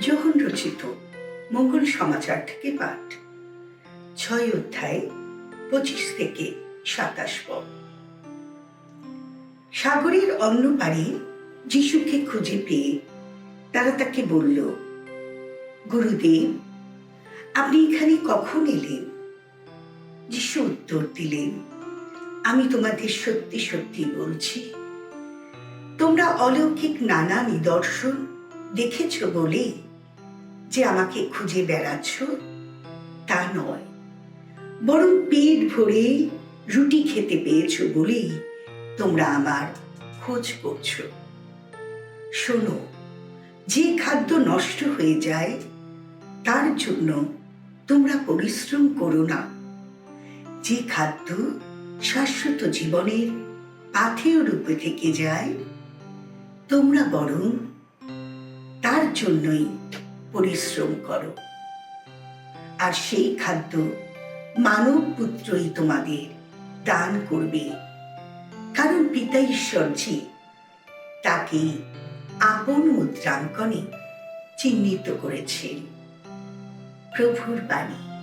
যোহন রচিত মঙ্গল সমাচার থেকে পাঠ, ছয় অধ্যায়, পঁচিশ থেকে সাতাশ পদ সাগরের অন্য পারে যিশুকে খুঁজে পেয়ে তারা তাকে বলল, গুরুদেব, আপনি এখানে কখন এলেন? যিশু উত্তর দিলেন, আমি তোমাদের সত্যি সত্যি বলছি, তোমরা অলৌকিক নানা নিদর্শন দেখেছ বলেই যে আমাকে খুঁজে বেড়াচ্ছ, তা নয়। বরং পেট ভরে রুটি খেতে পেয়েছ বলেই তোমরা আমার খোঁজ করছ। শোনো, যে খাদ্য নষ্ট হয়ে যায়, তার জন্য তোমরা পরিশ্রম করো না। যে খাদ্য শাশ্বত জীবনের পাথেয় রূপে থেকে যায়, তোমরা বরং তার জন্যই পরিশ্রম করো। আর সেই খাদ্য মানব পুত্রই তোমাদের দান করবে। কারণ পিতা ঈশ্বর যে তাকে আপন মুদ্রাঙ্কনে চিহ্নিত করেছেন। প্রভুর বাণী।